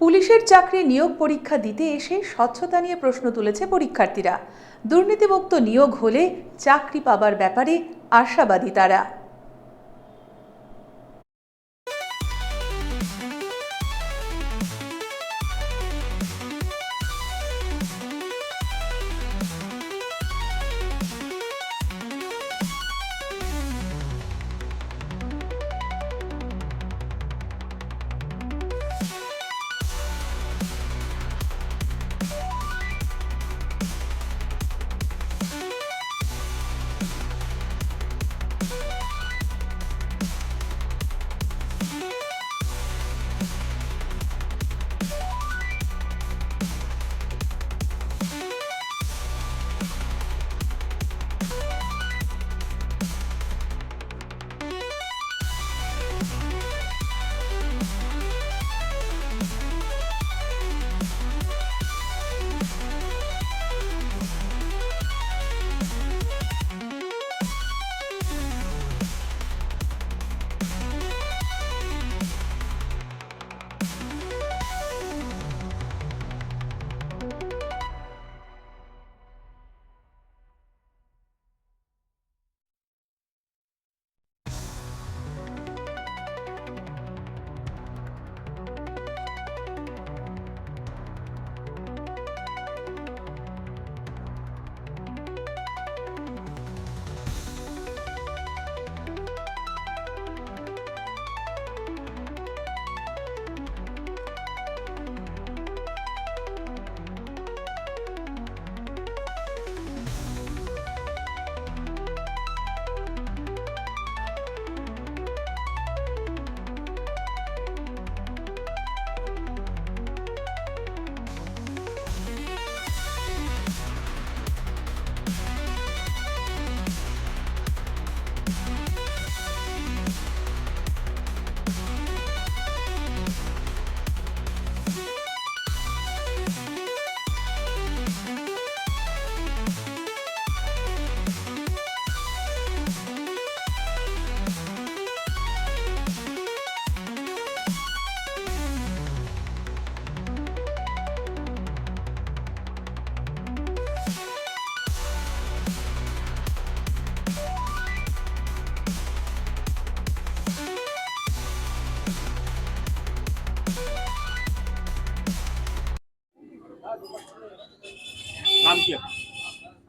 পুলিশের চাকরি নিয়োগ পরীক্ষা দিতে এসে স্বচ্ছতা নিয়ে প্রশ্ন তুলেছে পরীক্ষার্থীরা। দুর্নীতিমুক্ত নিয়োগ হলে চাকরি পাবার ব্যাপারে আশাবাদী তারা।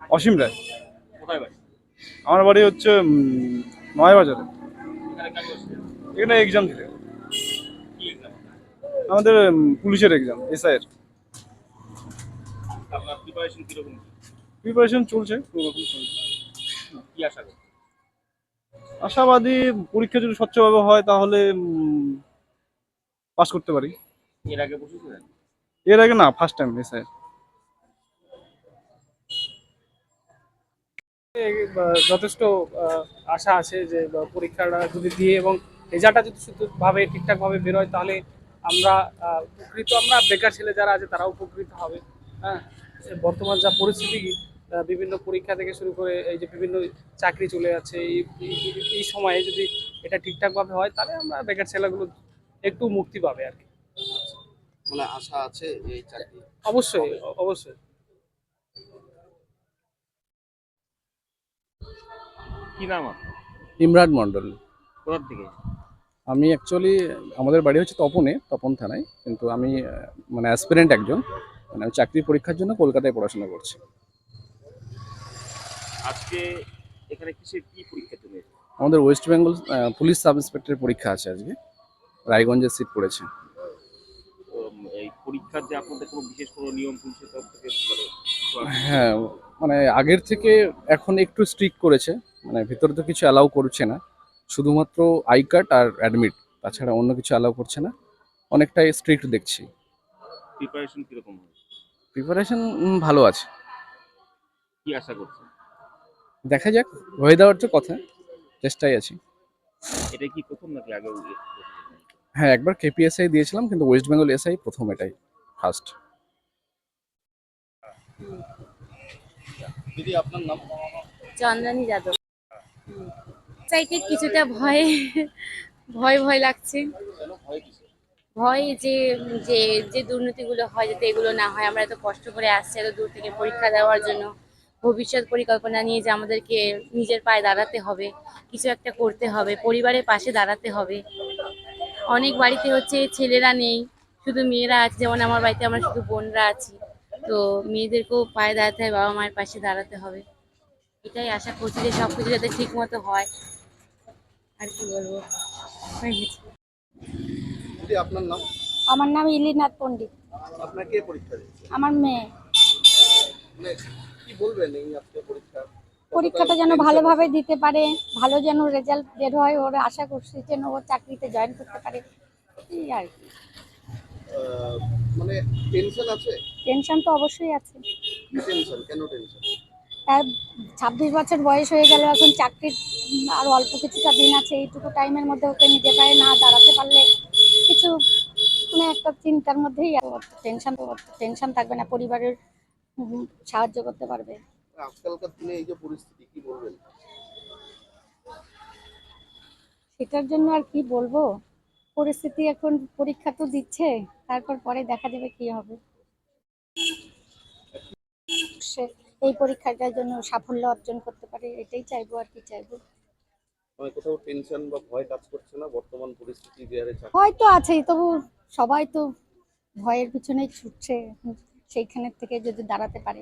অসীম রায়। কোথায় বাড়ি? আমার বাড়ি হচ্ছে নয়াবাজারে। এখানে এক্সাম দিতে আমাদের পুলিশের এক্সাম এসআইয়ের প্রিপারেশন চলছে আশাবাদী পরীক্ষা যদি স্বচ্ছভাবে হয় তাহলে পাস করতে পারি। এর আগে এর আগে না ফার্স্ট টাইম এসআইয়ের যথেষ্ট আশা আছে যে পরীক্ষাটা যদি দিয়ে এবং রেজাল্টটা যদি শুদ্ধভাবে ঠিকঠাকভাবে বেরোয় তাহলে আমরা উপকৃত আমরা বেকার ছেলে যারা আছে তারা উপকৃত হবে। হ্যাঁ? বর্তমান যা পরিস্থিতি বিভিন্ন পরীক্ষা থেকে শুরু করে এই যে বিভিন্ন চাকরি চলে যাচ্ছে এই সময়ে যদি এটা ঠিকঠাকভাবে হয় তাহলে আমরা বেকার ছেলেগুলো একটু মুক্তি পাবে আর কি। মানে আশা আছে এই চাকরি অবশ্যই অবশ্যই। কি নাম আপনার? ইমরান মণ্ডল। কোথার থেকে? আমি অ্যাকচুয়ালি আমাদের বাড়ি হচ্ছে তপনে তপন থানায়। কিন্তু আমি আহ, মানে অ্যাসপিরেন্ট একজন। মানে আমি চাকরির পরীক্ষার জন্য কলকাতায় পড়াশোনা করছি। আজকে এখানে কিসের কি পরীক্ষা তুমি? আমাদের ওয়েস্ট বেঙ্গল পুলিশ সাব ইন্সপেক্টরের পরীক্ষা আছে আজকে। রায়গঞ্জের সিট পড়েছে। এই পরীক্ষার যে আপনাদের কোনো বিশেষ কোনো নিয়ম পুলিশের তরফ থেকে মানে হ্যাঁ মানে আগের থেকে এখন একটু স্ট্রিক্ট করেছে। মানে ভিতরে তো কিছু অ্যালাউ করছে না। শুধুমাত্র আই কার্ড আর অ্যাডমিট তাছাড়া অন্য কিছু অ্যালাউ করছে না। অনেকটাই স্ট্রিক্ট দেখছি। প্রিপারেশন কীরকম হয়? প্রিপারেশন ভালো আছে। কি আশা করছেন? দেখা যাক হয়ে দেওয়ার তো কথা চেষ্টাই আছি। এটা কি প্রথম নাকি আগে হ্যাঁ একবার কেপিএসআই দিয়েছিলাম কিন্তু ওয়েস্ট বেঙ্গল এসআই প্রথম এটাই ফার্স্ট দিদি আপনার নাম? চন্দ্রানী যাদব। চাইতে কিছুটা ভয় ভয় ভয় লাগছে। ভয় যে যে যে দুর্নীতিগুলো হয় যাতে এগুলো না হয়, আমরা এত কষ্ট করে আসছি, এত দূর থেকে পরীক্ষা দেওয়ার জন্য। ভবিষ্যৎ পরিকল্পনা নিয়ে যে আমাদেরকে নিজের পায়ে দাঁড়াতে হবে, কিছু একটা করতে হবে, পরিবারের পাশে দাঁড়াতে হবে। অনেক বাড়িতে হচ্ছে ছেলেরা নেই, শুধু মেয়েরা আছে, যেমন আমার বাড়িতে আমরা শুধু বোনরা আছি। তো মেয়েদেরকেও পায়ে দাঁড়াতে হবে বাবা মায়ের পাশে দাঁড়াতে হবে। এটাই আশা করছি যে সব কিছু যাতে ঠিক মতো হয়। আর কি বলব? আপনার নাম? আমার নাম ইলিনাথ পণ্ডিত। আপনার কে পরীক্ষা দিচ্ছে আমার মেয়ে। কি বলবেন এই আজকে পরীক্ষা? পরীক্ষাটা যেন ভালোভাবে দিতে পারে ভালো যেন রেজাল্ট বের হয় ওর আশা করছি যেন ও চাকরিতে জয়েন করতে পারে। এই আর কি। মানে টেনশন আছে? টেনশন তো অবশ্যই আছে। টেনশন কেন টেনশন ছাব্বিশ বছর বয়স হয়ে গেল এখন চাকরির আর অল্প কিছুটা দিন আছে এইটুকু টাইমের মধ্যে ওকে নিজে পায়ে না দাঁড়াতে পারলে কিছু মানে একটা চিন্তার মধ্যেই টেনশন টেনশন থাকবে না পরিবারের সাহায্য করতে পারবে। আজকালকার দিনে এই যে পরিস্থিতি কি বলবেন? সেটার জন্য আর কি বলব? পরিস্থিতি এখন পরীক্ষা তো দিচ্ছে তারপর পরে দেখা যাবে কি হবে। সে এই পরীক্ষাটার জন্য সাফল্য অর্জন করতে পারে এটাই চাইব আর কি চাইব। মানে কোথাও টেনশন বা ভয় কাজ করছে না? বর্তমান পরিস্থিতি হয়তো আছেই তবু সবাই তো ভয়ের পিছনেই ছুটছে সেইখানের থেকে যদি দাঁড়াতে পারে।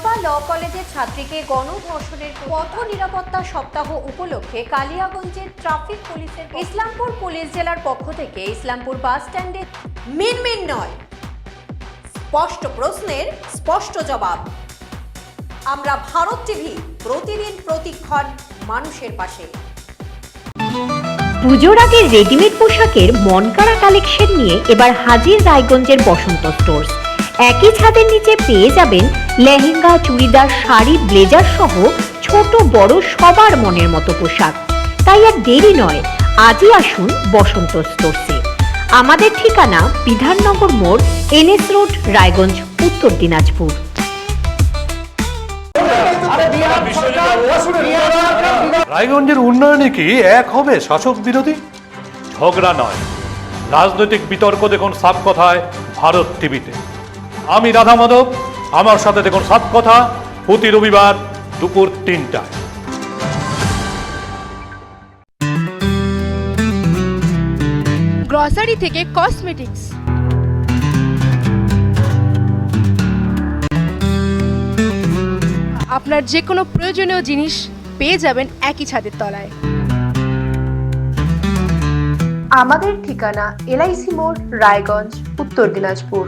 ল কলেজের ছাত্রীকে গণধর্ষণের পথ নিরাপত্তা সপ্তাহ উপলক্ষে কালিয়াগঞ্জের ট্রাফিক পুলিশের ইসলামপুর পুলিশ জেলার পক্ষ থেকে ইসলামপুর বাস স্ট্যান্ডে মিনমিন নয়। স্পষ্ট প্রশ্নের স্পষ্ট জবাব। আমরা ভারত টিভি প্রতিদিন প্রতিক্ষণ মানুষের পাশে। পুজোর আগে রেডিমেড পোশাকের মনকাড়া কালেকশন নিয়ে এবার হাজির রায়গঞ্জের বসন্ত স্টোর্স। একই ছাদের নিচে পেয়ে যাবেন লেহেঙ্গা, চুড়িদার, শাড়ি, ব্লেজার সহ ছোট বড় সবার মনের মতো পোশাক। তাই আর দেরি নয়, আজই আসুন বসন্ত স্টোর্সে। আমাদের ঠিকানা বিধাননগর মোড়, এনএস রোড, রায়গঞ্জ, উত্তর দিনাজপুর। রায়গঞ্জের উন্নয়নে কি এক হবে শাসক বিরোধী? ঝগড়া নয়। রাজনৈতিক বিতর্ক দেখুন সাপ কথায় ভারত টিভিতে। আমি রাধা মাধব আমার সাথে দেখুন সাপ কথা প্রতি রবিবার দুপুর তিনটায়। গ্রসারি থেকে কসমেটিক্স আপনার যে কোনো প্রয়োজনীয় জিনিস পেয়ে যাবেন একই ছাদের তলায়। আমাদের ঠিকানা এলআইসি মোড় রায়গঞ্জ উত্তর দিনাজপুর।